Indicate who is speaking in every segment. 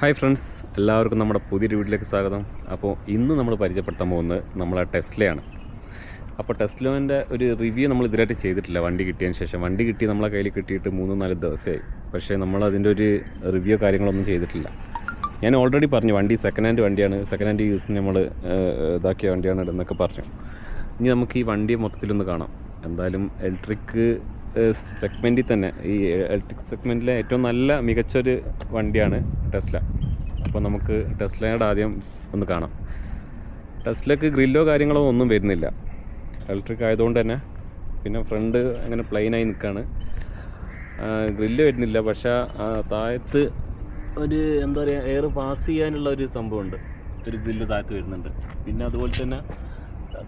Speaker 1: Hi friends എല്ലാവർക്കും നമ്മുടെ പുതിയൊരു വീട്ടിലേക്ക് സ്വാഗതം. അപ്പോൾ ഇന്ന് നമ്മൾ പരിചയപ്പെടുത്താൻ പോകുന്നത് നമ്മളെ ടെസ്ലയാണ്. അപ്പോൾ ടെസ്ലോന്റെ ഒരു റിവ്യൂ നമ്മൾ ഇതിലായിട്ട് ചെയ്തിട്ടില്ല. വണ്ടി കിട്ടിയതിന് ശേഷം. വണ്ടി കിട്ടി നമ്മളെ കയ്യിൽ കിട്ടിയിട്ട് മൂന്ന് നാല് ദിവസമായി. പക്ഷേ നമ്മൾ അതിന്റെ ഒരു റിവ്യൂ കാര്യങ്ങളൊന്നും ചെയ്തിട്ടില്ല. ഞാൻ ഓൾറെഡി പറഞ്ഞു വണ്ടി സെക്കൻഡ് ഹാൻഡ് വണ്ടിയാണ്. സെക്കൻഡ് ഹാൻഡ് യൂസ് നമ്മൾ ഇതാക്കിയ വണ്ടിയാണ് എന്നൊക്കെ പറഞ്ഞു. ഇനി നമുക്ക് ഈ വണ്ടി മൊത്തത്തിലൊന്ന് കാണാം. എന്തായാലും ഇലക്ട്രിക് സെഗ്മെന്റിൽ തന്നെ. ഈ ഇലക്ട്രിക് സെഗ്മെന്റിലെ ഏറ്റവും നല്ല മികച്ചൊരു വണ്ടിയാണ് ടെസ്ല. അപ്പോൾ നമുക്ക് ടെസ്ലയുടെ ആദ്യം ഒന്ന് കാണാം. ടെസ്ലക്ക് ഗ്രില്ലോ കാര്യങ്ങളോ ഒന്നും വരുന്നില്ല. ഇലക്ട്രിക് ആയതുകൊണ്ട് തന്നെ. പിന്നെ ഫ്രണ്ട് അങ്ങനെ പ്ലെയിനായി നിൽക്കുകയാണ് ഗ്രില്ല് വരുന്നില്ല. പക്ഷേ താഴത്ത് ഒരു എന്താ പറയുക എയർ പാസ് ചെയ്യാനുള്ള ഒരു സംഭവമുണ്ട്. ഒരു ഗ്രില്ല് താഴത്ത് വരുന്നുണ്ട്. പിന്നെ അതുപോലെ തന്നെ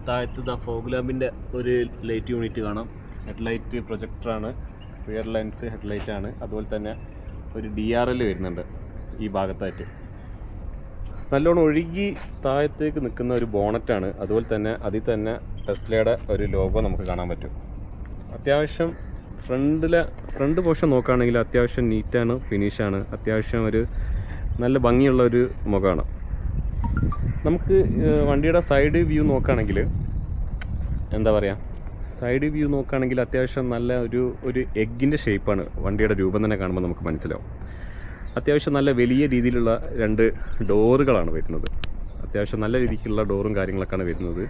Speaker 1: താഴത്ത് ദ ഫോഗ് ലാമ്പിന്റെ ഒരു ലൈറ്റ് യൂണിറ്റ് കാണാം. ഹെഡ്ലൈറ്റ് പ്രൊജക്ടറാണ്. റിയർ ലെൻസ് ഹെഡ്ലൈറ്റ് ആണ് അതുപോലെ തന്നെ ഒരു ഡി ആർ എൽ വരുന്നുണ്ട് ഈ ഭാഗത്തായിട്ട്. നല്ലോണം ഒഴുകി താഴത്തേക്ക് നിൽക്കുന്ന ഒരു ബോണറ്റാണ്. അതുപോലെ തന്നെ അതിൽ തന്നെ ടെസ്ലയുടെ ഒരു ലോഗോ നമുക്ക് കാണാൻ പറ്റും. അത്യാവശ്യം ഫ്രണ്ടിലെ ഫ്രണ്ട് പോർഷൻ നോക്കുകയാണെങ്കിൽ അത്യാവശ്യം നീറ്റാണ് ഫിനിഷാണ്. അത്യാവശ്യം ഒരു നല്ല ഭംഗിയുള്ള ഒരു മുഖമാണ്. നമുക്ക് വണ്ടിയുടെ സൈഡ് വ്യൂ നോക്കുകയാണെങ്കിൽ എന്താ പറയുക സൈഡ് വ്യൂ നോക്കുകയാണെങ്കിൽ അത്യാവശ്യം നല്ല ഒരു ഒരു എഗ്ഗിന്റെ ഷേപ്പാണ്. വണ്ടിയുടെ രൂപം തന്നെ കാണുമ്പോൾ നമുക്ക് മനസ്സിലാവും. അത്യാവശ്യം നല്ല വലിയ രീതിയിലുള്ള രണ്ട് ഡോറുകളാണ് വരുന്നത്. അത്യാവശ്യം നല്ല രീതിക്കുള്ള ഡോറും കാര്യങ്ങളൊക്കെയാണ് വരുന്നത്.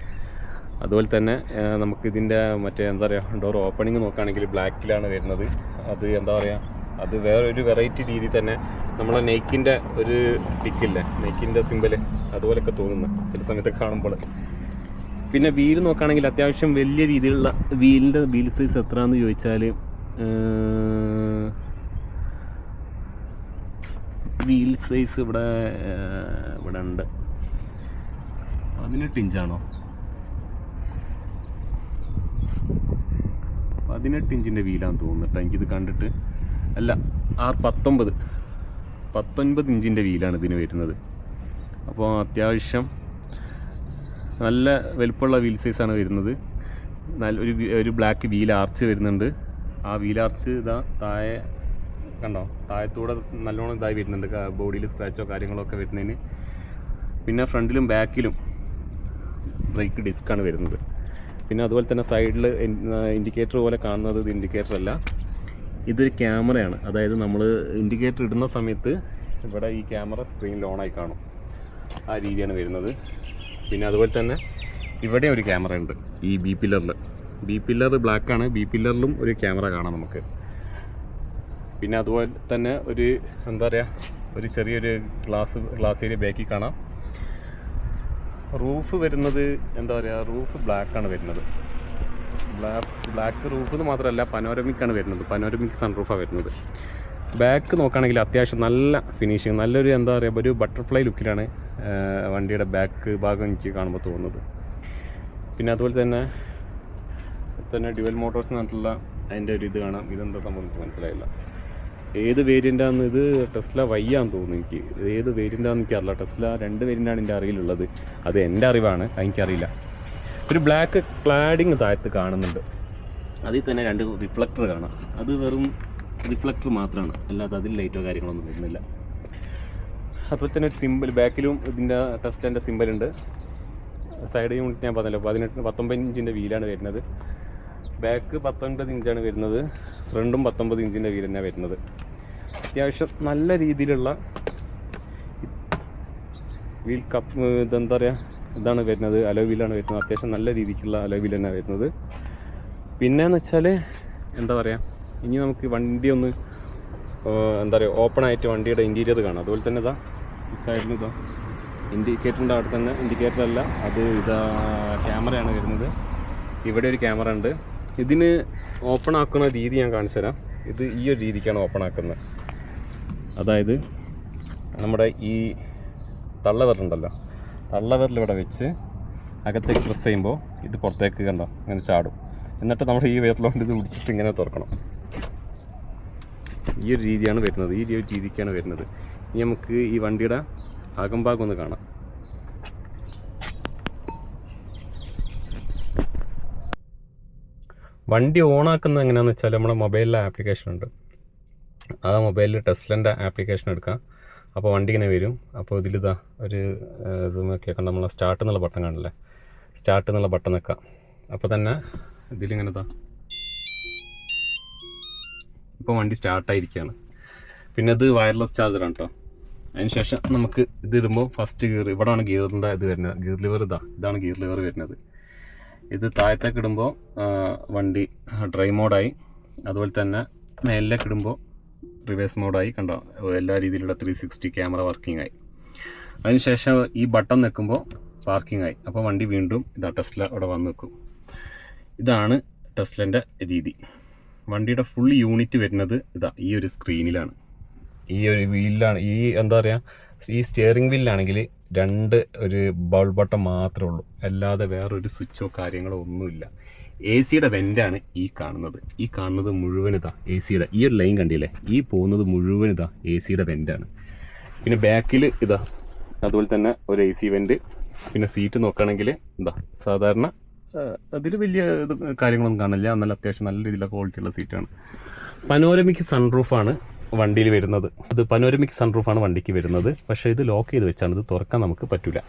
Speaker 1: അതുപോലെ തന്നെ നമുക്കിതിന്റെ മറ്റേ എന്താ പറയുക ഡോർ ഓപ്പണിങ് നോക്കുകയാണെങ്കിൽ ബ്ലാക്കിലാണ് വരുന്നത്. അത് എന്താ പറയുക അത് വേറൊരു വെറൈറ്റി രീതി തന്നെ നമ്മളെ നെയ്ക്കിന്റെ ഒരു ടിക്കില്ലേ നെയ്ക്കിന്റെ സിമ്പിൾ അതുപോലെയൊക്കെ തോന്നുന്നു ചില സമയത്ത് കാണുമ്പോൾ. പിന്നെ വീൽ നോക്കുകയാണെങ്കിൽ അത്യാവശ്യം വലിയ രീതിയിലുള്ള വീലിന്റെ വീൽ സൈസ് എത്രയാണെന്ന് ചോദിച്ചാൽ വീൽ സൈസ് ഇവിടെ ഇവിടെ ഉണ്ട്. പതിനെട്ട് ഇഞ്ചാണോ? പതിനെട്ട് ഇഞ്ചിന്റെ വീലാന്ന് തോന്നുന്നുട്ടോ എനിക്കിത് കണ്ടിട്ട്. അല്ല ആർ പത്തൊമ്പത്. പത്തൊൻപത് ഇഞ്ചിന്റെ വീലാണ് ഇതിന് വരുന്നത്. അപ്പോൾ അത്യാവശ്യം നല്ല വലുപ്പമുള്ള വീൽ സൈസാണ് വരുന്നത്. നല്ല ഒരു ഒരു ബ്ലാക്ക് വീൽ ആർച്ച് വരുന്നുണ്ട്. ആ വീൽ ആർച്ച് ഇതാ താഴെ കണ്ടോ? താഴത്തൂടെ നല്ലോണം ഇതായി വരുന്നുണ്ട്. ബോഡിയിൽ സ്ക്രാച്ചോ കാര്യങ്ങളോ ഒക്കെ വരുന്നതിന്. പിന്നെ ഫ്രണ്ടിലും ബാക്കിലും ബ്രേക്ക് ഡിസ്ക്കാണ് വരുന്നത്. പിന്നെ അതുപോലെ തന്നെ സൈഡിൽ ഇൻഡിക്കേറ്റർ പോലെ കാണുന്നത് ഇത് ഇൻഡിക്കേറ്റർ അല്ല. ഇതൊരു ക്യാമറയാണ് അതായത് നമ്മൾ ഇൻഡിക്കേറ്റർ ഇടുന്ന സമയത്ത് ഇവിടെ ഈ ക്യാമറ സ്ക്രീനിൽ ഓണായി കാണും. ആ രീതിയാണ് വരുന്നത്. പിന്നെ അതുപോലെ തന്നെ ഇവിടെ ഒരു ക്യാമറ ഉണ്ട്. ഈ ബി പില്ലറിൽ ബി പില്ലർ ബ്ലാക്കാണ് ബി പില്ലറിലും ഒരു ക്യാമറ കാണാം നമുക്ക്. പിന്നെ അതുപോലെ തന്നെ ഒരു എന്താ പറയുക ഒരു ചെറിയൊരു ഗ്ലാസ് ഗ്ലാസ് ഏരിയ ബാക്കിൽ കാണാം. റൂഫ് വരുന്നത് എന്താ പറയുക റൂഫ് ബ്ലാക്കാണ് വരുന്നത്. ബ്ലാക്ക് ബ്ലാക്ക് റൂഫ് എന്ന് മാത്രമല്ല പനോരമിക്കാണ് വരുന്നത്. പനോരമിക് സൺറൂഫാണ് വരുന്നത്. ബാക്ക് നോക്കുകയാണെങ്കിൽ അത്യാവശ്യം നല്ല ഫിനിഷിങ് നല്ലൊരു എന്താ പറയുക ഒരു ബട്ടർഫ്ലൈ ലുക്കിലാണ് വണ്ടിയുടെ ബാക്ക് ഭാഗം എനിക്ക് കാണുമ്പോൾ തോന്നുന്നത്. പിന്നെ അതുപോലെ തന്നെ തന്നെ ഡ്യുവൽ മോട്ടോഴ്സ് എന്നിട്ടുള്ള അതിന്റെ ഒരു ഇത് കാണാം. ഇതെന്താ സംഭവം എനിക്ക് മനസ്സിലായില്ല. ഏത് വേരിയന്റാന്ന് ഇത് ടെസ്ല വയ്യാന്ന് തോന്നുന്നു എനിക്ക്. ഏത് വേരിയന്റാന്ന് എനിക്കറിയില്ല. ടെസ്ല രണ്ട് വേരിയന്റാണ് എന്റെ അറിയിലുള്ളത് അത് എന്റെ അറിവാണ്. എനിക്കറിയില്ല. ഒരു ബ്ലാക്ക് ക്ലാഡിങ് താഴത്ത് കാണുന്നുണ്ട്. അതിൽ തന്നെ രണ്ട് റിഫ്ലക്ടർ കാണാം. അത് വെറും റിഫ്ലക്ടർ മാത്രമാണ് അല്ലാതെ അതിൽ ലൈറ്റോ കാര്യങ്ങളൊന്നും വരുന്നില്ല. അതുപോലെ തന്നെ ഒരു സിമ്പിൾ ബാക്കിലും ഇതിന്റെ ടെസ്റ്റിന്റെ സിമ്പിൾ ഉണ്ട്. സൈഡ് യൂണിറ്റ് ഞാൻ പറഞ്ഞല്ലോ പതിനെട്ട് പത്തൊമ്പത് ഇഞ്ചിന്റെ വീലാണ് വരുന്നത്. ബാക്ക് പത്തൊൻപത് ഇഞ്ചാണ് വരുന്നത്. ഫ്രണ്ടും പത്തൊമ്പത് ഇഞ്ചിന്റെ വീൽ തന്നെയാണ് വരുന്നത്. അത്യാവശ്യം നല്ല രീതിയിലുള്ള വീൽ കപ്പ് ഇതെന്താ പറയുക ഇതാണ് വരുന്നത്. അലോ വീലാണ് വരുന്നത്. അത്യാവശ്യം നല്ല രീതിക്കുള്ള അലോ വീൽ തന്നെയാണ് വരുന്നത്. പിന്നെയെന്ന് വെച്ചാൽ എന്താ പറയുക ഇനി നമുക്ക് വണ്ടി ഒന്ന് എന്താ പറയുക ഓപ്പൺ ആയിട്ട് വണ്ടിയുടെ ഇന്റീരിയർ കാണാം. അതുപോലെ തന്നെ ഇതാ ഈ സൈഡിൽ ഇതാ ഇൻഡിക്കേറ്ററിന്റെ അവിടെ തന്നെ ഇൻഡിക്കേറ്റർ അല്ല അത് ഇതാ ക്യാമറയാണ് വരുന്നത്. ഇവിടെ ഒരു ക്യാമറ ഉണ്ട്. ഇതിന് ഓപ്പൺ ആക്കുന്ന രീതി ഞാൻ കാണിച്ചു തരാം. ഇത് ഈ ഒരു രീതിക്കാണ് ഓപ്പൺ ആക്കുന്നത്. അതായത് നമ്മുടെ ഈ തള്ളവരലുണ്ടല്ലോ തള്ളവരലിവിടെ വെച്ച് അകത്തേക്ക് പ്രസ് ചെയ്യുമ്പോൾ ഇത് പുറത്തേക്ക് കണ്ടോ? അങ്ങനെ ചാടും. എന്നിട്ട് നമ്മൾ ഈ വിരലുകൊണ്ട് ഇത് പിടിച്ചിട്ട് ഇങ്ങനെ തുറക്കണം. ഈ ഒരു രീതിയാണ് വരുന്നത്. ഈ ഒരു രീതിക്കാണ് വരുന്നത്. ഇനി നമുക്ക് ഈ വണ്ടിയുടെ അകംഭാഗം ഒന്ന് കാണാം. വണ്ടി ഓണാക്കുന്നത് എങ്ങനെയാണെന്ന് വെച്ചാൽ നമ്മുടെ മൊബൈലിലെ ആപ്ലിക്കേഷൻ ഉണ്ട്. ആ മൊബൈലിൽ ടെസ്ലന്റെ ആപ്ലിക്കേഷൻ എടുക്കാം. അപ്പോൾ വണ്ടി ഇങ്ങനെ വരും. അപ്പോൾ ഇതിലിതാ ഒരു ഇത് കണ്ട? നമ്മൾ സ്റ്റാർട്ട് എന്നുള്ള ബട്ടൺ കാണില്ലേ? സ്റ്റാർട്ട് എന്നുള്ള ബട്ടൺ വെക്കാം അപ്പോൾ തന്നെ ഇതിലിങ്ങനെ ഇതാ ഇപ്പോൾ വണ്ടി സ്റ്റാർട്ടായിരിക്കുകയാണ് പിന്നെ അത് വയർലെസ് ചാർജറാണ് കേട്ടോ അതിനുശേഷം നമുക്ക് ഇത് ഇടുമ്പോൾ ഫസ്റ്റ് ഗിയർ ഇവിടെയാണ് ഗിയറിന്റെ ഇത് വരുന്നത്. ഗിയർ ലിവർ ഇതാ ഇതാണ് ഗിയർ ലിവർ വരുന്നത്. ഇത് താഴത്തേക്ക് ഇടുമ്പോൾ വണ്ടി ഡ്രൈ മോഡായി അതുപോലെ തന്നെ മേലിലേക്ക് ഇടുമ്പോൾ റിവേഴ്സ് മോഡായി കണ്ടോ? എല്ലാ രീതിയിലുള്ള ത്രീ സിക്സ്റ്റി ക്യാമറ വർക്കിംഗ് ആയി. അതിനുശേഷം ഈ ബട്ടൺ നിൽക്കുമ്പോൾ പാർക്കിംഗ് ആയി. അപ്പോൾ വണ്ടി വീണ്ടും ഇതാ ടെസ്ല അവിടെ വന്ന് നിൽക്കും. ഇതാണ് ടെസ്ലന്റെ രീതി. വണ്ടിയുടെ ഫുൾ യൂണിറ്റ് വരുന്നത് ഇതാ ഈ ഒരു സ്ക്രീനിലാണ് ഈ ഒരു വീലിലാണ് ഈ എന്താ പറയുക ഈ സ്റ്റിയറിംഗ് വീലിലാണെങ്കിൽ രണ്ട് ഒരു ബൗൾ ബട്ടൺ മാത്രമേ ഉള്ളൂ. അല്ലാതെ വേറൊരു സ്വിച്ചോ കാര്യങ്ങളോ ഒന്നുമില്ല. എ സിയുടെ വെന്റാണ് ഈ കാണുന്നത്. ഈ കാണുന്നത് മുഴുവൻ ഇതാ എ സിയുടെ ഈ ഒരു ലൈൻ കണ്ടില്ലേ? ഈ പോകുന്നത് മുഴുവൻ ഇതാ എ സിയുടെ വെന്റാണ് പിന്നെ ബാക്കിൽ ഇതാ അതുപോലെ തന്നെ ഒരു എ സി വെന്റ് പിന്നെ സീറ്റ് നോക്കുകയാണെങ്കിൽ എന്താ സാധാരണ അതിൽ വലിയ ഇത് കാര്യങ്ങളൊന്നും കാണില്ല. നല്ല അത്യാവശ്യം നല്ല രീതിയിലുള്ള ക്വാളിറ്റിയുള്ള സീറ്റാണ് പനോരമിക് സൺറൂഫാണ് വണ്ടിയിൽ വരുന്നത്. ഇത് പനോരമിക് സൺറൂഫാണ് വണ്ടിക്ക് വരുന്നത്. പക്ഷേ ഇത് ലോക്ക് ചെയ്ത് വെച്ചാണ്. ഇത് തുറക്കാൻ നമുക്ക് പറ്റില്ല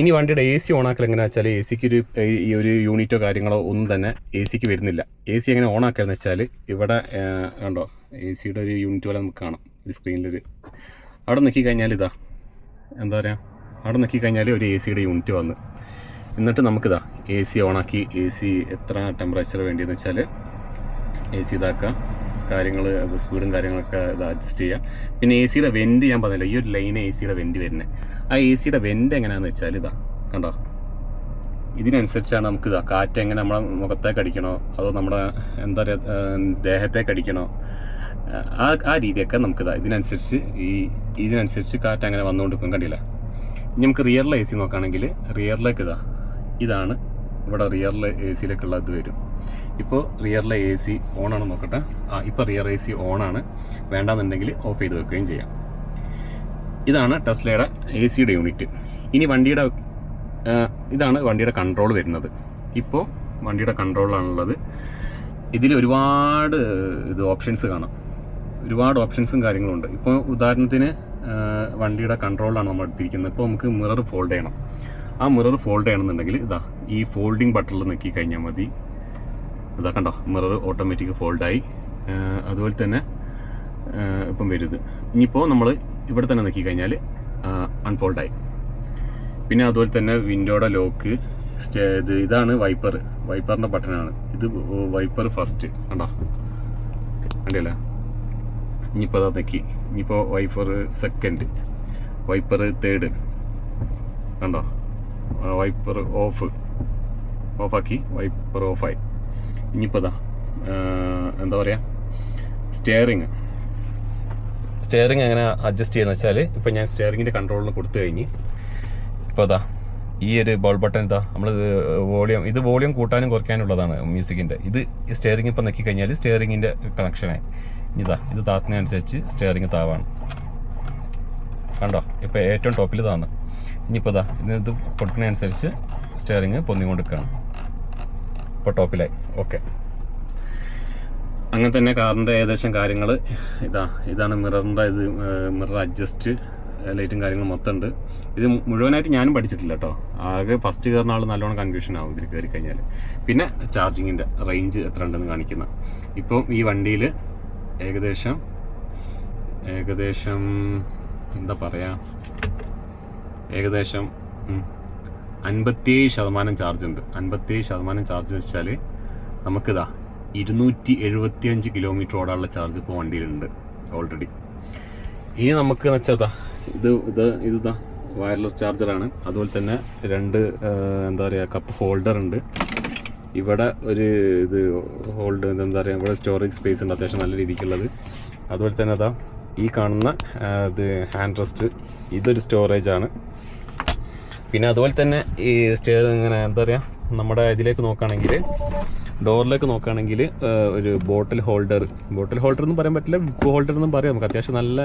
Speaker 1: ഇനി വണ്ടിയുടെ എ സി ഓണാക്കൽ എങ്ങനെയാ വെച്ചാൽ എ സിക്ക് ഒരു ഈ ഒരു യൂണിറ്റോ കാര്യങ്ങളോ ഒന്നും തന്നെ എ സിക്ക് വരുന്നില്ല. എ സി എങ്ങനെ ഓണാക്കലെന്ന് വെച്ചാൽ ഇവിടെ കണ്ടോ? എ സിയുടെ ഒരു യൂണിറ്റ് പോലെ നമുക്ക് കാണാം. ഒരു സ്ക്രീനിലൊരു അവിടെ കഴിഞ്ഞാൽ ഇതാ. എന്താ പറയുക അവിടെ നോക്കി കഴിഞ്ഞാൽ ഒരു എ സിയുടെ യൂണിറ്റ് വന്ന്. എന്നിട്ട് നമുക്കിതാ എ സി ഓണാക്കി എ സി എത്ര ടെമ്പറേച്ചർ വേണ്ടിയെന്ന് വെച്ചാൽ എ സി ഇതാക്കുക. കാര്യങ്ങൾ അത് സ്പീഡും കാര്യങ്ങളൊക്കെ ഇത് അഡ്ജസ്റ്റ് ചെയ്യുക. പിന്നെ എ സിയുടെ വെന്റ് ഞാൻ പറഞ്ഞല്ലോ ഈ ഒരു ലൈൻ എ സിയുടെ വെന്റ് വരുന്നത് ആ എ സിയുടെ വെന്റ് എങ്ങനെയാണെന്ന് വെച്ചാൽ ഇതാ കണ്ടോ? ഇതിനനുസരിച്ചാണ് നമുക്ക് ഇതാ കാറ്റ് എങ്ങനെ നമ്മളെ മുഖത്തേക്ക് അടിക്കണോ അതോ നമ്മുടെ എന്താ പറയുക ദേഹത്തേക്ക് അടിക്കണോ ആ ആ രീതിയൊക്കെ നമുക്കിതാ ഇതിനനുസരിച്ച് ഈ ഇതിനനുസരിച്ച് കാറ്റ് അങ്ങനെ വന്നുകൊണ്ടിരിക്കും കണ്ടില്ല? ഇനി നമുക്ക് റിയറിലെ എ സി നോക്കുകയാണെങ്കിൽ റിയറിലേക്ക് ഇതാ ഇതാണ് ഇവിടെ റിയറിലെ എ സിയിലേക്കുള്ള ഇത് വരും. ഇപ്പോൾ റിയറിലെ എ സി ഓണാണ് നോക്കട്ടെ. ആ ഇപ്പോൾ റിയർ എ സി ഓണാണ്. വേണ്ടാന്നുണ്ടെങ്കിൽ ഓഫ് ചെയ്ത് വെക്കുകയും ചെയ്യാം. ഇതാണ് ടെസ്ലയുടെ എ സിയുടെ യൂണിറ്റ്. ഇനി വണ്ടിയുടെ ഇതാണ് വണ്ടിയുടെ കൺട്രോൾ വരുന്നത്. ഇപ്പോൾ വണ്ടിയുടെ കൺട്രോളിലാണുള്ളത്. ഇതിൽ ഒരുപാട് ഇത് ഓപ്ഷൻസ് കാണാം. ഒരുപാട് ഓപ്ഷൻസും കാര്യങ്ങളും ഉണ്ട് ഇപ്പോൾ ഉദാഹരണത്തിന് വണ്ടിയുടെ കൺട്രോളിലാണ് നമ്മൾ എടുത്തിരിക്കുന്നത് ഇപ്പോൾ നമുക്ക് മിറർ ഫോൾഡ് ചെയ്യണം. ആ മിറർ ഫോൾഡ് ചെയ്യണമെന്നുണ്ടെങ്കിൽ ഇതാ ഈ ഫോൾഡിംഗ് ബട്ടണിൽ നോക്കി കഴിഞ്ഞാൽ മതി. ഇതാ കണ്ടോ മിറർ ഓട്ടോമാറ്റിക് ഫോൾഡായി അതുപോലെ തന്നെ ഇപ്പം വരുത് ഇനിയിപ്പോൾ നമ്മൾ ഇവിടെ തന്നെ നോക്കി കഴിഞ്ഞാൽ അൺഫോൾഡായി പിന്നെ അതുപോലെ തന്നെ വിൻഡോയുടെ ലോക്ക് സ്റ്റേ ഇത് ഇതാണ് വൈപ്പർ വൈപ്പറിന്റെ ബട്ടണാണ് ഇത് വൈപ്പർ ഫസ്റ്റ് കണ്ടോ? കണ്ടില്ല? ഇനിയിപ്പോൾ അതാ നോക്കി. ഇനിയിപ്പോൾ വൈപ്പർ സെക്കൻഡ് വൈപ്പർ തേർഡ് കണ്ടോ? വൈപ്പർ ഓഫ് ഓഫാക്കി വൈപ്പർ ഓഫായി ഇനിയിപ്പോൾ അതാ എന്താ പറയുക സ്റ്റിയറിങ് സ്റ്റിയറിങ് എങ്ങനെ അഡ്ജസ്റ്റ് ചെയ്യുന്ന വെച്ചാൽ ഇപ്പോൾ ഞാൻ സ്റ്റിയറിങ്ങിന്റെ കൺട്രോളിന് കൊടുത്തു കഴിഞ്ഞ് ഇപ്പോൾ അതാ ഈ ഒരു ബോൾ ബട്ടൺ ഇതാ നമ്മൾ വോളിയം ഇത് വോളിയം കൂട്ടാനും കുറയ്ക്കാനുള്ളതാണ് മ്യൂസിക്കിന്റെ ഇത് സ്റ്റിയറിംഗ് ഇപ്പോൾ നോക്കി കഴിഞ്ഞാൽ സ്റ്റിയറിങ്ങിന്റെ കണക്ഷനായി ഇതാ ഇത് താത്തുന്നതനുസരിച്ച് സ്റ്റിയറിംഗ് താവാണ്. കണ്ടോ? ഇപ്പോൾ ഏറ്റവും ടോപ്പിൽ ഇതാണ് ഇനിയിപ്പോൾ ഇതാ പൊട്ടിനനുസരിച്ച് സ്റ്റിയറിംഗ് പൊന്നിക്കൊണ്ടിരിക്കുകയാണ് ഇപ്പോൾ ടോപ്പിലായി. ഓക്കെ അങ്ങനെ തന്നെ കാറിന്റെ ഏകദേശം കാര്യങ്ങൾ ഇതാ ഇതാണ് മിററിന്റെ ഇത് മിറർ അഡ്ജസ്റ്റ് ലൈറ്റും കാര്യങ്ങളും മൊത്തം ഉണ്ട് ഇത് മുഴുവനായിട്ട് ഞാനും പഠിച്ചിട്ടില്ല കേട്ടോ. ആകെ ഫസ്റ്റ് കയറുന്ന ആൾ നല്ലോണം കൺഫ്യൂഷൻ ആവും ഇതിൽ കയറി കഴിഞ്ഞാൽ പിന്നെ ചാർജിങ്ങിന്റെ റേഞ്ച് എത്ര ഉണ്ടെന്ന് കാണിക്കുന്ന. ഇപ്പം ഈ വണ്ടിയിൽ ഏകദേശം ഏകദേശം എന്താ പറയുക ഏകദേശം അൻപത്തിയേഴ് ശതമാനം ചാർജ് ഉണ്ട്. അൻപത്തിയേഴ് ശതമാനം ചാർജ് വെച്ചാൽ നമുക്കിതാ ഇരുന്നൂറ്റി എഴുപത്തിയഞ്ച് കിലോമീറ്റർ ഓടാനുള്ള ചാർജ് ഇപ്പോൾ വണ്ടിയിലുണ്ട് ഓൾറെഡി ഇനി നമുക്ക് എന്ന് വെച്ചാൽ ഇത് ഇത് ഇതാ വയർലെസ് ചാർജറാണ് അതുപോലെ തന്നെ രണ്ട് എന്താ പറയുക കപ്പ് ഹോൾഡർ ഉണ്ട്. ഇവിടെ ഒരു ഇത് ഹോൾഡ് എന്താ പറയുക ഇവിടെ സ്റ്റോറേജ് സ്പേസ് ഉണ്ട് അത്യാവശ്യം നല്ല രീതിക്കുള്ളത്. അതുപോലെ തന്നെ അതാ ഈ കാണുന്ന ഇത് ഹാൻഡ് റെസ്റ്റ് ഇതൊരു സ്റ്റോറേജ് ആണ്. പിന്നെ അതുപോലെ തന്നെ ഈ സ്റ്റെയർ ഇങ്ങനെ എന്താ പറയുക നമ്മുടെ ഇതിലേക്ക് നോക്കുകയാണെങ്കിൽ ഡോറിലേക്ക് നോക്കുകയാണെങ്കിൽ ഒരു ബോട്ടിൽ ഹോൾഡർ ബോട്ടിൽ ഹോൾഡർ എന്നും പറയാൻ പറ്റില്ല ബുക്ക് ഹോൾഡർ എന്നും പറയാം നമുക്ക്. അത്യാവശ്യം നല്ല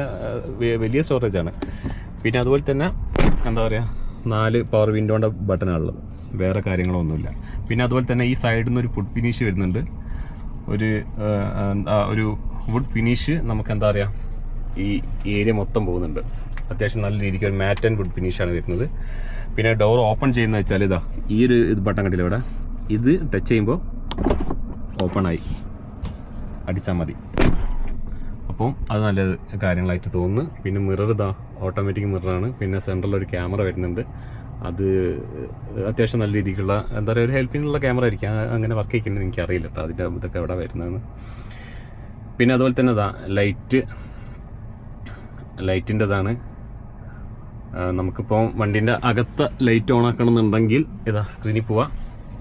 Speaker 1: വലിയ സ്റ്റോറേജ് ആണ്. പിന്നെ അതുപോലെ തന്നെ എന്താ പറയുക നാല് പവർ വിൻഡോന്റെ ബട്ടണാണുള്ളത് വേറെ കാര്യങ്ങളൊന്നുമില്ല. പിന്നെ അതുപോലെ തന്നെ ഈ സൈഡിൽ നിന്ന് ഒരു ഫുഡ് ഫിനിഷ് വരുന്നുണ്ട്. ഒരു ഒരു വുഡ് ഫിനിഷ് നമുക്ക് എന്താ പറയുക ഈ ഏരിയ മൊത്തം പോകുന്നുണ്ട്. അത്യാവശ്യം നല്ല രീതിക്ക് ഒരു മാറ്റ് ആൻഡ് ഗുഡ് ഫിനിഷാണ് വരുന്നത്. പിന്നെ ഡോർ ഓപ്പൺ ചെയ്യുന്ന വെച്ചാൽ ഇതാ ഈ ഒരു ഇത് ബട്ടൺ കണ്ടില്ല ഇവിടെ? ഇത് ടച്ച് ചെയ്യുമ്പോൾ ഓപ്പൺ ആയി. അടിച്ചാൽ മതി. അപ്പം അത് നല്ല കാര്യങ്ങളായിട്ട് തോന്നുന്നു. പിന്നെ മിറർ ഇതാ ഓട്ടോമാറ്റിക് മിററാണ് പിന്നെ സെൻട്രലിൽ ഒരു ക്യാമറ വരുന്നുണ്ട്. അത് അത്യാവശ്യം നല്ല രീതിക്കുള്ള എന്താ പറയുക ഒരു ഹെൽപ്പിനുള്ള ക്യാമറ ആയിരിക്കും. അങ്ങനെ വർക്ക് ചെയ്യുന്നത് എനിക്ക് അറിയില്ല കേട്ടോ അതിന്റെ ഇതൊക്കെ എവിടെ വരുന്നതെന്ന്. പിന്നെ അതുപോലെ തന്നെ ഇതാ ലൈറ്റ് ലൈറ്റിന്റെതാണ് നമുക്കിപ്പോൾ വണ്ടീന്റെ അകത്തെ ലൈറ്റ് ഓൺ ആക്കണം എന്നുണ്ടെങ്കിൽ ഇതാ സ്ക്രീനിൽ പോവാ.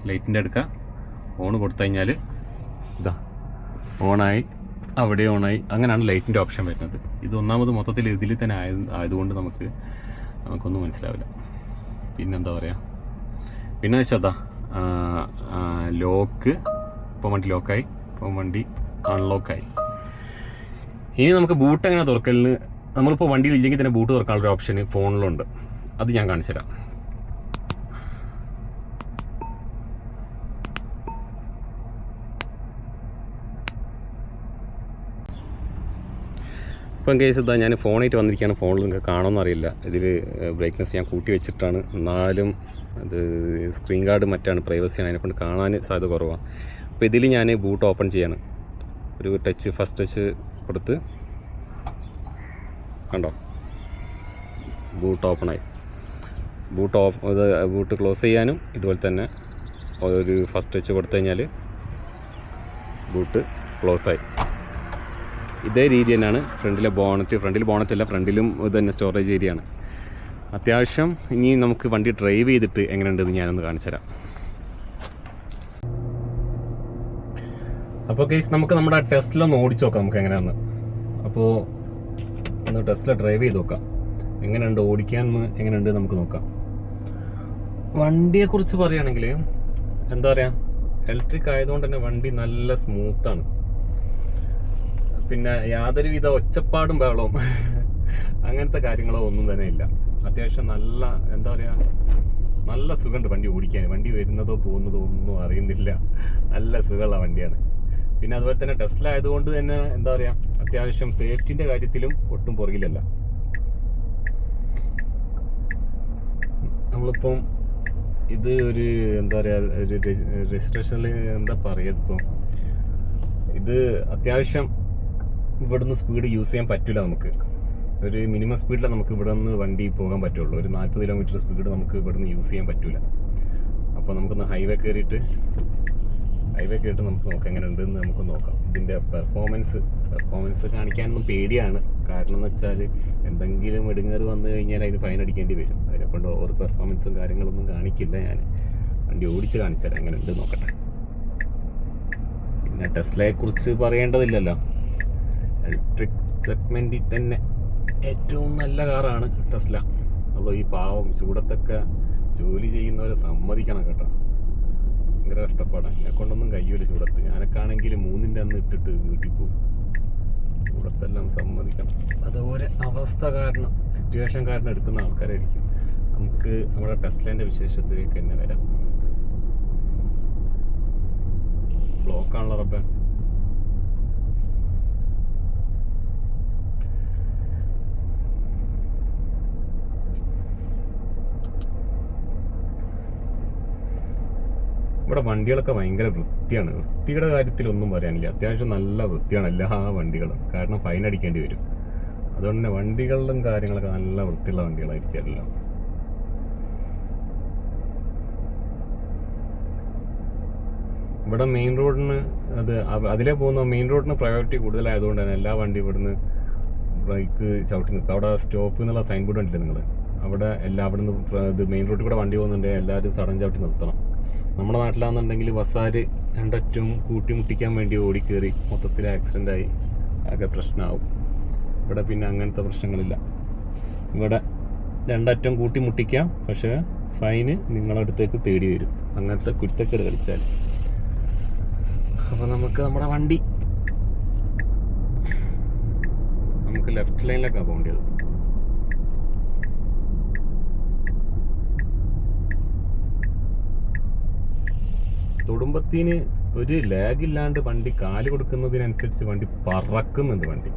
Speaker 1: ലൈറ്റിന്റെ അടുക്ക ഓൺ കൊടുത്തു കഴിഞ്ഞാൽ ഇതാ ഓണായി അവിടെ ഓണായി. അങ്ങനെയാണ് ലൈറ്റിന്റെ ഓപ്ഷൻ വരുന്നത്. ഇത് ഒന്നാമത് മൊത്തത്തിൽ ഇതിൽ തന്നെ ആയത് ആയതുകൊണ്ട് നമുക്ക് നമുക്കൊന്നും മനസ്സിലാവില്ല. പിന്നെന്താ പറയുക പിന്നെ വെച്ചതാ ലോക്ക് ഇപ്പം വണ്ടി ലോക്കായി ഇപ്പം വണ്ടി അൺലോക്കായി ഇനി നമുക്ക് ബൂട്ട് എങ്ങനെ തുറക്കലിന് നമ്മളിപ്പോൾ വണ്ടിയിൽ ഇല്ലെങ്കിൽ തന്നെ ബൂട്ട് തുറക്കാനുള്ള ഓപ്ഷൻ ഫോണിലുണ്ട്. അത് ഞാൻ കാണിച്ചു തരാം. ഇപ്പം കേസ് ഇതാ ഞാൻ ഫോണായിട്ട് വന്നിരിക്കുകയാണ്. ഫോണിൽ നിങ്ങൾക്ക് കാണുമെന്ന് അറിയില്ല ഇതിൽ ബ്രൈറ്റ്നസ് ഞാൻ കൂട്ടി വെച്ചിട്ടാണ്. എന്നാലും അത് സ്ക്രീൻ ഗാർഡ് മറ്റാണ്. പ്രൈവസിയാണ് അതിനെക്കൊണ്ട് കാണാൻ സാധ്യത കുറവാണ് അപ്പോൾ ഇതിൽ ഞാൻ ബൂട്ട് ഓപ്പൺ ചെയ്യാണ്. ഒരു ടച്ച് ഫസ്റ്റ് ടച്ച് കൊടുത്ത് കണ്ടോ? ബൂട്ട് ഓപ്പണായി. ബൂട്ട് ഓഫ് ഇത് ബൂട്ട് ക്ലോസ് ചെയ്യാനും ഇതുപോലെ തന്നെ ഒരു ഫസ്റ്റ് ടച്ച് കൊടുത്തു കഴിഞ്ഞാൽ ബൂട്ട് ക്ലോസായി ഇതേ രീതി തന്നെയാണ് ഫ്രണ്ടിലെ ബോണറ്റ് ഫ്രണ്ടിൽ ബോണറ്റല്ല ഫ്രണ്ടിലും ഇത് തന്നെ സ്റ്റോറേജ് ഏരിയ ആണ്. അത്യാവശ്യം ഇനി നമുക്ക് വണ്ടി ഡ്രൈവ് ചെയ്തിട്ട് എങ്ങനെയുണ്ടെന്ന് ഞാനൊന്ന് കാണിച്ചു തരാം. അപ്പോൾ കേസ് നമുക്ക് നമ്മുടെ ടെസ്റ്റിലൊന്ന് ഓടിച്ചു നോക്കാം നമുക്ക് എങ്ങനെയാണെന്ന് അപ്പോൾ ഒന്ന് ടെസ്റ്റിൽ ഡ്രൈവ് ചെയ്ത് നോക്കാം. എങ്ങനെയുണ്ട് ഓടിക്കാൻ എങ്ങനെയുണ്ട് നമുക്ക് നോക്കാം. വണ്ടിയെക്കുറിച്ച് പറയുകയാണെങ്കിൽ എന്താ പറയുക ഇലക്ട്രിക് ആയതുകൊണ്ട് തന്നെ വണ്ടി നല്ല സ്മൂത്താണ് പിന്നെ യാതൊരുവിധ ഒച്ചപ്പാടും ബഹളവും അങ്ങനത്തെ കാര്യങ്ങളോ ഒന്നും തന്നെ ഇല്ല. അത്യാവശ്യം നല്ല എന്താ പറയുക നല്ല സുഖമുണ്ട് വണ്ടി ഓടിക്കാൻ. വണ്ടി വരുന്നതോ പോകുന്നതോ ഒന്നും അറിയുന്നില്ല. നല്ല സുഖമുള്ള വണ്ടിയാണ്. പിന്നെ അതുപോലെ തന്നെ ടെസ്ല ആയതുകൊണ്ട് തന്നെ എന്താ പറയാ അത്യാവശ്യം സേഫ്റ്റിന്റെ കാര്യത്തിലും ഒട്ടും പുറകിലല്ല. നമ്മളിപ്പം ഇത് ഒരു എന്താ പറയാ ഒരു രജിസ്ട്രേഷനിൽ എന്താ പറയുക ഇപ്പം ഇത് അത്യാവശ്യം ഇവിടുന്ന് സ്പീഡ് യൂസ് ചെയ്യാൻ പറ്റില്ല നമുക്ക്. ഒരു മിനിമം സ്പീഡിൽ നമുക്ക് ഇവിടെ നിന്ന് വണ്ടി പോകാൻ പറ്റുള്ളൂ. ഒരു നാൽപ്പത് കിലോമീറ്റർ സ്പീഡ് നമുക്ക് ഇവിടുന്ന് യൂസ് ചെയ്യാൻ പറ്റില്ല അപ്പോൾ നമുക്കൊന്ന് ഹൈവേ കയറിയിട്ട് ഹൈവേ കേട്ട് നമുക്ക് നോക്കാം എങ്ങനെ ഉണ്ടെന്ന് നമുക്ക് നോക്കാം. ഇതിന്റെ പെർഫോമൻസ് പെർഫോമൻസ് കാണിക്കാനൊന്നും പേടിയാണ്. കാരണം എന്ന് വെച്ചാൽ എന്തെങ്കിലും ഇടുങ്ങേറ് വന്നു കഴിഞ്ഞാൽ അതിന് ഫൈൻ അടിക്കേണ്ടി വരും. അതിനെക്കൊണ്ട് ഓവർ പെർഫോമൻസും കാര്യങ്ങളൊന്നും കാണിക്കില്ല ഞാൻ വണ്ടി ഓടിച്ച് കാണിച്ചാൽ എങ്ങനെ ഉണ്ട് നോക്കട്ടെ. പിന്നെ ടെസ്ലയെ കുറിച്ച് പറയേണ്ടതില്ലല്ലോ. ഇലക്ട്രിക് സെഗ്മെന്റിൽ തന്നെ ഏറ്റവും നല്ല കാറാണ് ടെസ്ല. അപ്പോൾ ഈ പാവം ചൂടത്തൊക്കെ ജോലി ചെയ്യുന്നവരെ സമ്മതിക്കണം കേട്ടോ. ഭയങ്കര കഷ്ടപ്പാടാണ് എന്നെ കൊണ്ടൊന്നും കഴിയൂല ചൂടത്ത്. ഞാനൊക്കെ ആണെങ്കിൽ മൂന്നിന്റെ അന്ന് ഇട്ടിട്ട് വീട്ടിൽ പോകും ചൂടത്തെല്ലാം സമ്മതിക്കണം. അതുപോലെ അവസ്ഥ കാരണം സിറ്റുവേഷൻ കാരണം എടുക്കുന്ന ആൾക്കാരായിരിക്കും. നമുക്ക് നമ്മുടെ ടെസ്ലേന്റെ വിശേഷത്തിലേക്ക് തന്നെ വരാം. ബ്ലോക്കാണല്ലോ റബ്ബേ. ഇവിടെ വണ്ടികളൊക്കെ ഭയങ്കര വൃത്തിയാണ്. വൃത്തിയുടെ കാര്യത്തിൽ ഒന്നും പറയാനില്ല. അത്യാവശ്യം നല്ല വൃത്തിയാണ് എല്ലാ വണ്ടികളും. കാരണം ഫൈൻ അടിക്കേണ്ടി വരും. അതുകൊണ്ട് തന്നെ വണ്ടികളിലും കാര്യങ്ങളൊക്കെ നല്ല വൃത്തിയുള്ള വണ്ടികളായിരിക്കും എല്ലാം. ഇവിടെ മെയിൻ റോഡിന് അത് അതിലേ പോകുന്ന മെയിൻ റോഡിന് പ്രയോറിറ്റി കൂടുതലായതുകൊണ്ട് തന്നെ എല്ലാ വണ്ടി ഇവിടുന്ന് ബ്രേക്ക് ചവിട്ടി നിൽക്കുക അവിടെ സ്റ്റോപ്പ് എന്നുള്ള സൈൻ ബോർഡ് കണ്ടില്ലേ നിങ്ങൾ അവിടെ എല്ലാ അവിടെ നിന്ന് ഇത് മെയിൻ റോഡിൽ കൂടെ വണ്ടി പോകുന്നുണ്ട് എല്ലാവരും സഡൻ ചവിട്ടി നിർത്തണം. നമ്മുടെ നാട്ടിലാണെന്നുണ്ടെങ്കിൽ ബസ്സാർ രണ്ടറ്റും കൂട്ടിമുട്ടിക്കാൻ വേണ്ടി ഓടിക്കേറി മൊത്തത്തിൽ ആക്സിഡന്റ് ആയി ആകെ പ്രശ്നമാവും ഇവിടെ പിന്നെ അങ്ങനത്തെ പ്രശ്നങ്ങളില്ല. ഇവിടെ രണ്ടറ്റം കൂട്ടിമുട്ടിക്കാം പക്ഷേ ഫൈന് നിങ്ങളുടെ അടുത്തേക്ക് തേടി വരും. അങ്ങനത്തെ കുരുത്തക്കേട് കളിച്ചാൽ അപ്പോൾ നമുക്ക് നമ്മുടെ വണ്ടി. നമുക്ക് ലെഫ്റ്റ് ലൈനിലേക്കാണ് പോകേണ്ടത്. തൊടുമ്പത്തിന് ഒരു ലാഗ് ഇല്ലാണ്ട് വണ്ടി കാൽ കൊടുക്കുന്നതിനനുസരിച്ച് വണ്ടി പറക്കുന്നുണ്ട് വണ്ടി.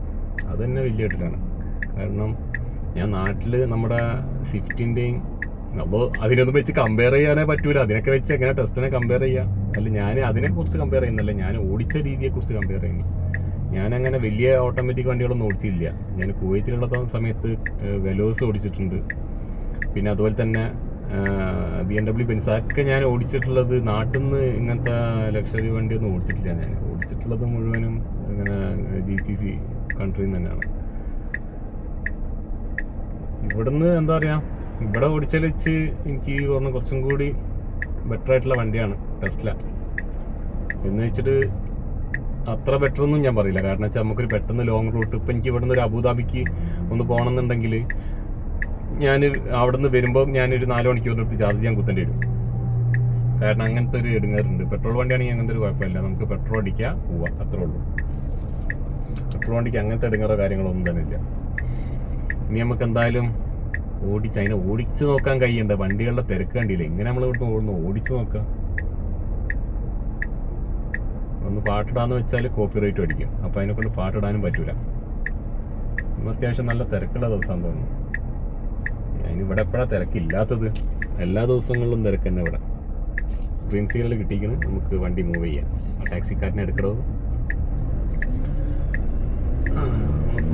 Speaker 1: അത് തന്നെ വലിയ ഇട്ടിലാണ് കാരണം ഞാൻ നാട്ടിൽ നമ്മുടെ സ്വിഫ്റ്റിന്റെയും അപ്പോൾ അതിനൊന്നും വെച്ച് കമ്പയർ ചെയ്യാനേ പറ്റൂല. അതിനൊക്കെ വെച്ച് എങ്ങനെ ടെസ്റ്റിനെ കമ്പയർ ചെയ്യാം? അല്ല ഞാൻ അതിനെക്കുറിച്ച് കമ്പയർ ചെയ്യുന്നില്ല. ഞാൻ ഓടിച്ച രീതിയെക്കുറിച്ച് കമ്പയർ ചെയ്യുന്നു ഞാൻ അങ്ങനെ വലിയ ഓട്ടോമാറ്റിക് വണ്ടികളൊന്നും ഓടിച്ചില്ല. ഞാൻ കുവൈത്തിലുള്ള സമയത്ത് വെലോസ് ഓടിച്ചിട്ടുണ്ട്. പിന്നെ അതുപോലെ തന്നെ ബി എം ഡബ്ല്യു ബെൻസ് അതൊക്കെ ഞാൻ ഓടിച്ചിട്ടുള്ളത് നാട്ടിൽ നിന്ന് ഇങ്ങനത്തെ ലക്ഷറി വണ്ടിയൊന്നും ഓടിച്ചിട്ടില്ല ഞാൻ. ഓടിച്ചിട്ടുള്ളത് മുഴുവനും ഇങ്ങനെ ജി സി സി കൺട്രിയിൽ നിന്ന് തന്നെയാണ്. ഇവിടുന്ന് എന്താ പറയുക ഇവിടെ ഓടിച്ചലിച്ച് എനിക്ക് പറഞ്ഞ കുറച്ചും കൂടി ബെറ്റർ ആയിട്ടുള്ള വണ്ടിയാണ് ടെസ്ല എന്ന് വെച്ചിട്ട് അത്ര ബെറ്റർ ഒന്നും ഞാൻ പറയില്ല. കാരണം വെച്ചാൽ നമുക്കൊരു പെട്ടെന്ന് ലോങ് റൂട്ട് ഇപ്പം എനിക്ക് ഇവിടുന്ന് ഒരു അബുദാബിക്ക് ഒന്ന് പോകണമെന്നുണ്ടെങ്കിൽ ഞാൻ അവിടെ നിന്ന് വരുമ്പോൾ ഞാനൊരു നാല് മണിക്കൂർ എടുത്ത് ചാർജ് ചെയ്യാൻ കുത്തേണ്ടി വരും. കാരണം അങ്ങനത്തെ ഒരു ഇടുങ്ങാറുണ്ട് പെട്രോൾ വണ്ടിയാണെങ്കിൽ അങ്ങനത്തെ ഒരു കുഴപ്പമില്ല. നമുക്ക് പെട്രോൾ അടിക്കുക പോവാം. അത്രേ ഉള്ളൂ. പെട്രോൾ വണ്ടിക്ക് അങ്ങനത്തെ ഇടുങ്ങാറോ കാര്യങ്ങളൊന്നും തന്നെ ഇല്ല. ഇനി നമുക്ക് എന്തായാലും ഓടിച്ച് അതിനെ ഓടിച്ച് നോക്കാൻ കഴിയണ്ട? വണ്ടികളുടെ തിരക്ക് കണ്ടില്ല? എങ്ങനെ നമ്മൾ ഇവിടുന്ന് ഓടുന്നു? ഓടിച്ച് നോക്കാം. ഒന്ന് പാട്ടിടാന്ന് വെച്ചാൽ കോപ്പി റേറ്റ് അടിക്കും. അപ്പോൾ അതിനെക്കൊണ്ട് പാട്ടിടാനും പറ്റൂല. അത്യാവശ്യം നല്ല തിരക്കുള്ള ദിവസം തോന്നുന്നു. അതിന് ഇവിടെ എപ്പോഴാണ് തിരക്കില്ലാത്തത്? എല്ലാ ദിവസങ്ങളിലും തിരക്ക് തന്നെ ഇവിടെ. ഗ്രീൻ സിഗ്നൽ കിട്ടിക്കണം നമുക്ക് വണ്ടി മൂവ് ചെയ്യാം. ആ ടാക്സിക്കാരനെ എടുക്കണോ?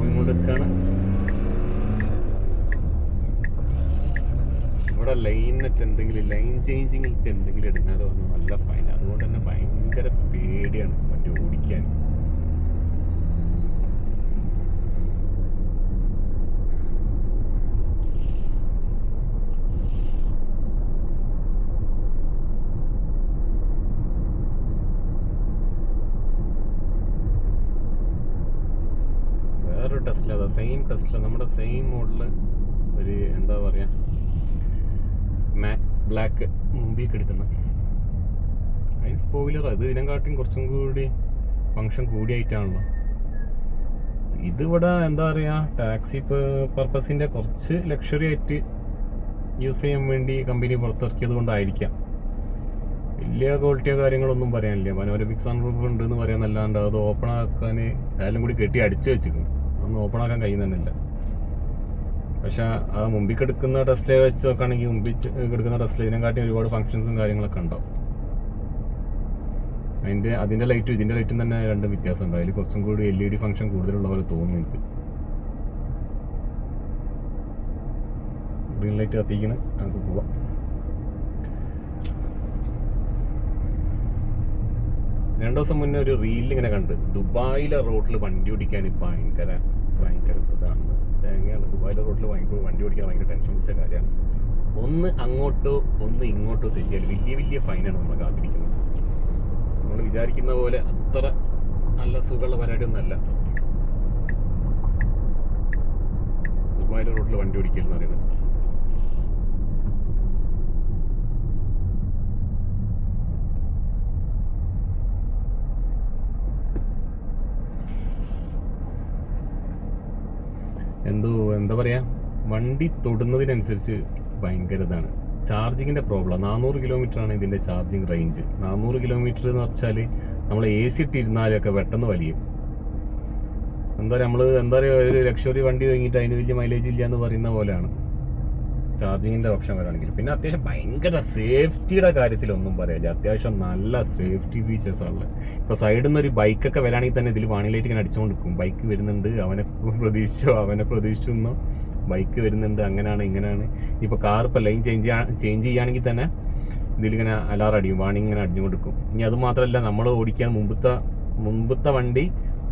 Speaker 1: ഇങ്ങോട്ട് എടുക്കാണ് ഇവിടെ ലൈനിട്ട് എന്തെങ്കിലും ലൈൻ ചേഞ്ചിങ്ങിൽ എന്തെങ്കിലും എടുക്കാതെ വന്ന് നല്ല ഫൈൻ അതുകൊണ്ട് തന്നെ ഭയങ്കര പേടിയാണ് വണ്ടി ഓടിക്കാൻ വേറൊരു ടെസ്ല അതാ സെയിം ടെസ്റ്റിൽ നമ്മുടെ സെയിം മോഡിൽ ഒരു എന്താ പറയുക മാറ്റ് ബ്ലാക്ക് മുമ്പിൽ കിടക്കുന്ന അതിന് സ്പോയിലർ അത് ഇതിനെക്കാട്ടിയും കുറച്ചും കൂടി ഫങ്ഷൻ കൂടിയായിട്ടാണല്ലോ. ഇതിവിടെ എന്താ പറയുക ടാക്സി പർപ്പസിന്റെ കുറച്ച് ലക്ഷറി ആയിട്ട് യൂസ് ചെയ്യാൻ വേണ്ടി കമ്പനി പുറത്തിറക്കിയത് കൊണ്ടായിരിക്കാം. വലിയ ക്വാളിറ്റിയോ കാര്യങ്ങളൊന്നും പറയാനില്ല. മനോരമിക് സൺറൂഫ് ഉണ്ട് എന്ന് പറയാനല്ലാണ്ട് അത് ഓപ്പൺ ആക്കാൻ എല്ലാം കൂടി കെട്ടി അടിച്ചു വെച്ചിരിക്കും അതൊന്നും ഓപ്പൺ ആക്കാൻ കഴിയുന്നില്ല പക്ഷെ ആ മുമ്പിൽ കിടക്കുന്ന ടെസ്റ്റിലെ വെച്ച് നോക്കുകയാണെങ്കിൽ മുമ്പിൽ കിടക്കുന്ന ഇതിനെക്കാട്ടി ഒരുപാട് ഫങ്ഷൻസും കാര്യങ്ങളൊക്കെ ഉണ്ടാവും. അതിന്റെ അതിന്റെ ലൈറ്റും ഇതിന്റെ ലൈറ്റും തന്നെ രണ്ട് വ്യത്യാസമുണ്ട്. അതിൽ കുറച്ചും കൂടി എൽ ഇ ഡി ഫംഗ്ഷൻ കൂടുതലുള്ള പോലെ തോന്നുന്നു എനിക്ക്. ഗ്രീൻ ലൈറ്റ് കത്തിക്കണ് നമുക്ക് പോവാം. രണ്ടു ദിവസം മുന്നേ ഒരു റീൽ ഇങ്ങനെ കണ്ട്. ദുബായിലെ റോഡിൽ വണ്ടി ഓടിക്കാൻ ഭയങ്കര ഭയങ്കര ഇതാണ്. തേങ്ങയാണ്. ദുബായിലെ റോഡിൽ ഭയങ്കര വണ്ടി ഓടിക്കാൻ ഭയങ്കര ടെൻഷൻ പിടിച്ച കാര്യമാണ് ഒന്ന് അങ്ങോട്ടോ ഒന്ന് ഇങ്ങോട്ടോ തെറ്റിയാൽ വലിയ വലിയ ഫൈനാണ് നമ്മൾ കാത്തിരിക്കുന്നത്. നമ്മൾ വിചാരിക്കുന്ന പോലെ അത്ര നല്ല സുഖമുള്ള പരിപാടിയൊന്നുമല്ല ദുബായിലെ റോഡിൽ വണ്ടി ഓടിക്കൽ എന്ന് പറയുന്നത്. എന്തോ എന്താ പറയുക വണ്ടി തൊടുന്നതിനനുസരിച്ച് ഭയങ്കര ഇതാണ്. ചാർജിങ്ങിന്റെ പ്രോബ്ലം നാനൂറ് കിലോമീറ്റർ ആണ് ഇതിന്റെ ചാർജിങ് റേഞ്ച് നാനൂറ് കിലോമീറ്റർ എന്ന് വെച്ചാൽ നമ്മൾ എ സി ഇട്ടിരുന്നാലൊക്കെ പെട്ടെന്ന് വലിയും. എന്താ നമ്മൾ എന്താ പറയുക ഒരു ലക്ഷറി വണ്ടി വാങ്ങിയിട്ട് അതിന് വലിയ മൈലേജ് ഇല്ല എന്ന് പറയുന്ന പോലെയാണ്. ചാർജിങ്ങിന്റെ ഓപ്ഷൻ വരാണെങ്കിൽ പിന്നെ അത്യാവശ്യം ഭയങ്കര സേഫ്റ്റിയുടെ കാര്യത്തിലൊന്നും പറയില്ല. അത്യാവശ്യം നല്ല സേഫ്റ്റി ഫീച്ചേഴ്സ് ആണ് ഇപ്പൊ സൈഡിൽ നിന്ന് ഒരു ബൈക്കൊക്കെ വരാണെങ്കിൽ തന്നെ ഇതിൽ വാണിലേറ്റ് ഇങ്ങനെ അടിച്ചുകൊണ്ട് നിൽക്കും ബൈക്ക് വരുന്നുണ്ട് അവനെ പ്രതീക്ഷിച്ചോ അവനെ പ്രതീക്ഷിച്ചു എന്നോ ബൈക്ക് വരുന്നുണ്ട് അങ്ങനെയാണ് ഇങ്ങനെയാണ് ഇപ്പൊ കാർ ഇപ്പൊ ലൈൻ ചേഞ്ച് ചേഞ്ച് ചെയ്യുകയാണെങ്കിൽ തന്നെ ഇതിലിങ്ങനെ അലാറം അടിയും വാണി ഇങ്ങനെ അടിഞ്ഞുകൊണ്ട് നിൽക്കും ഇനി അത് മാത്രമല്ല നമ്മൾ ഓടിക്കാൻ മുമ്പത്തെ മുമ്പത്തെ വണ്ടി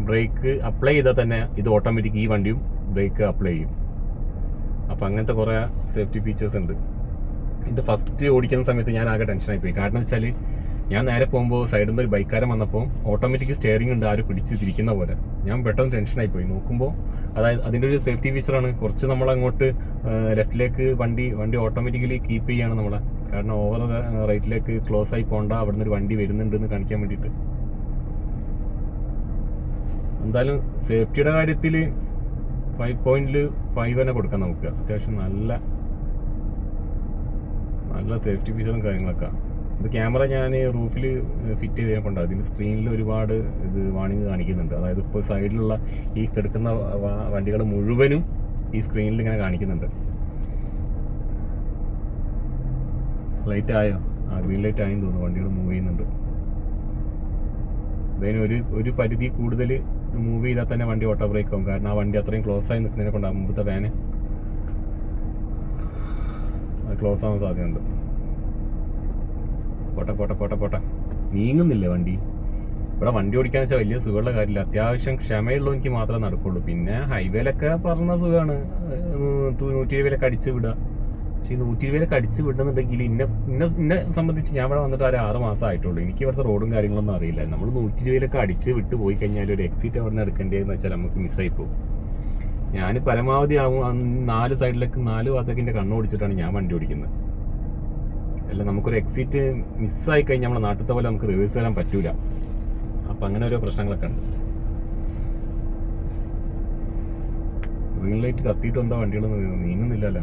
Speaker 1: ബ്രേക്ക് അപ്ലൈ ചെയ്താൽ തന്നെ ഇത് ഓട്ടോമാറ്റിക് ഈ വണ്ടിയും ബ്രേക്ക് അപ്ലൈ ചെയ്യും. അപ്പം അങ്ങനത്തെ കുറേ സേഫ്റ്റി ഫീച്ചേഴ്സ് ഉണ്ട്. ഇത് ഫസ്റ്റ് ഓടിക്കുന്ന സമയത്ത് ഞാൻ ആകെ ടെൻഷനായി പോയി കാരണം വെച്ചാൽ ഞാൻ നേരെ പോകുമ്പോൾ സൈഡിൽ നിന്ന് ഒരു ബൈക്കാരൻ വന്നപ്പോൾ ഓട്ടോമാറ്റിക് സ്റ്റിയറിംഗ് ഉണ്ട് ആരും പിടിച്ച് തിരിക്കുന്ന പോലെ. ഞാൻ പെട്ടെന്ന് ടെൻഷനായി പോയി നോക്കുമ്പോൾ അതായത് അതിന്റെ ഒരു സേഫ്റ്റി ഫീച്ചറാണ് കുറച്ച് നമ്മൾ അങ്ങോട്ട് ലെഫ്റ്റിലേക്ക് വണ്ടി വണ്ടി ഓട്ടോമാറ്റിക്കലി കീപ്പ് ചെയ്യാണ് നമ്മളെ. കാരണം ഓവർ റൈറ്റിലേക്ക് ക്ലോസ് ആയി പോകണ്ട അവിടെ ഒരു വണ്ടി വരുന്നുണ്ട് എന്ന് കാണിക്കാൻ വേണ്ടിയിട്ട്. എന്തായാലും സേഫ്റ്റിയുടെ കാര്യത്തിൽ ഫൈവ് പോയിന്റിൽ ഫൈവ് തന്നെ കൊടുക്കാം നമുക്ക്. അത്യാവശ്യം നല്ല നല്ല സേഫ്റ്റി ഫീച്ചറും കാര്യങ്ങളൊക്കെ. ഇത് ക്യാമറ ഞാൻ റൂഫിൽ ഫിറ്റ് ചെയ്ത് കൊണ്ടാണ് അതിന്റെ സ്ക്രീനിൽ ഒരുപാട് ഇത് വാണിംഗ് കാണിക്കുന്നുണ്ട്. അതായത് ഇപ്പോൾ സൈഡിലുള്ള ഈ കിടക്കുന്ന വണ്ടികൾ മുഴുവനും ഈ സ്ക്രീനിൽ ഇങ്ങനെ കാണിക്കുന്നുണ്ട്. ലൈറ്റ് ആയോ? ആ ഗ്രീൻ ലൈറ്റ് ആയെന്ന് തോന്നുന്നു. വണ്ടികൾ മൂവ് ചെയ്യുന്നുണ്ട്. അതിന് ഒരു ഒരു പരിധി കൂടുതൽ മൂവ് ചെയ്താൽ തന്നെ വണ്ടി ഓട്ടോ ബ്രേക്ക് ആവും. കാരണം ആ വണ്ടി അത്രയും ക്ലോസ് ആയി നിൽക്കുന്നതിനെ കൊണ്ടാണ് മുമ്പത്തെ വാന് അത് ക്ലോസ് ആവാൻ സാധ്യതയുണ്ട്. പോട്ടെ പോട്ടെ പോട്ടെ പോട്ടെ. നീങ്ങുന്നില്ലേ വണ്ടി? ഇവിടെ വണ്ടി ഓടിക്കാന്ന് വെച്ചാൽ വലിയ സുഖമുള്ള കാര്യമില്ല. അത്യാവശ്യം ക്ഷമയുള്ള എനിക്ക് മാത്രമേ നടക്കുള്ളൂ. പിന്നെ ഹൈവേയിലൊക്കെ പറഞ്ഞ സുഖമാണ്. നൂറ്റി ഇരുപതിലൊക്കെ അടിച്ച് വിടുക. പക്ഷേ ഈ നൂറ്റി ഇരുപതിലൊക്കെ അടിച്ച് വിടുന്നുണ്ടെങ്കിൽ ഇന്നെ ഇന്നെ സംബന്ധിച്ച് ഞാൻ ഇവിടെ വന്നിട്ട് ഒരു ആറ് മാസം ആയിട്ടുള്ളൂ. എനിക്ക് ഇവിടുത്തെ റോഡും കാര്യങ്ങളൊന്നും അറിയില്ല. നമ്മൾ നൂറ്റി ഇരുപതിലൊക്കെ അടിച്ച് വിട്ട് പോയി കഴിഞ്ഞാൽ ഒരു എക്സിറ്റ് അവിടെ നിന്ന് എടുക്കേണ്ടതെന്ന് വെച്ചാൽ നമുക്ക് മിസ്സായി പോകും. ഞാൻ പരമാവധി ആവും നാല് സൈഡിലേക്ക് നാല് ഭാഗത്തേക്കിന്റെ കണ്ണ് ഓടിച്ചിട്ടാണ് ഞാൻ വണ്ടി ഓടിക്കുന്നത്. അല്ല നമുക്കൊരു എക്സിറ്റ് മിസ്സായി കഴിഞ്ഞാൽ നമ്മുടെ നാട്ടിലത്തെ പോലെ നമുക്ക് റിവേഴ്സ് ചെയ്യാൻ പറ്റൂല. അപ്പം അങ്ങനെ ഓരോ പ്രശ്നങ്ങളൊക്കെ ഉണ്ട്. ഗ്രീൻ ലൈറ്റ് കത്തിയിട്ട് എന്താ വണ്ടികൾ നീങ്ങുന്നില്ലല്ലോ.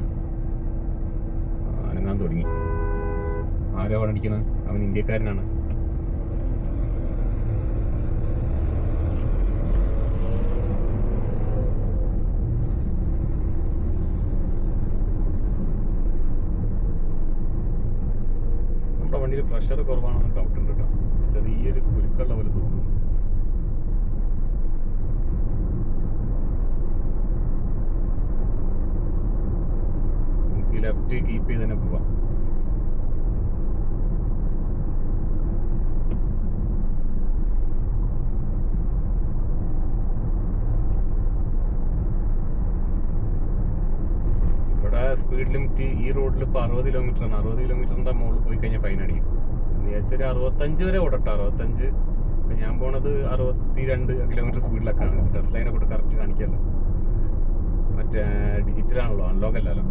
Speaker 1: ആ, അനങ്ങാൻ തുടങ്ങി. ആരോ അവിടെ അടിക്കുന്നത് അവൻ ഇന്ത്യക്കാരനാണ്. നമ്മുടെ വണ്ടിയിൽ പ്രഷർ കുറവാണെന്ന് ഡൗട്ട് ഉണ്ട് കേട്ടോ. ചെറിയൊരു കുരുക്കുള്ള പോലെ തോന്നുന്നു നമുക്ക് ലെഫ്റ്റ് കീപ്പ് ചെയ്ത് തന്നെ പോവാം സ്പീഡ് ലിമിറ്റ് ഈ റോഡിൽ ഇപ്പോൾ അറുപത് കിലോമീറ്റർ ആണ്. അറുപത് കിലോമീറ്ററിന്റെ മുകളിൽ പോയി കഴിഞ്ഞാൽ ഫൈൻ അടിക്കും എന്ന് വിചാരിച്ചാൽ അറുപത്തഞ്ച് വരെ ഓടട്ടെ. അറുപത്തഞ്ച്. ഇപ്പം ഞാൻ പോണത് അറുപത്തി രണ്ട് കിലോമീറ്റർ സ്പീഡിലൊക്കെയാണ് ടെസ്ലൈനെ കൂടെ കറക്റ്റ് കാണിക്കല്ലോ. മറ്റേ ഡിജിറ്റൽ ആണല്ലോ. അൺലോക്ക് അല്ലല്ലോ.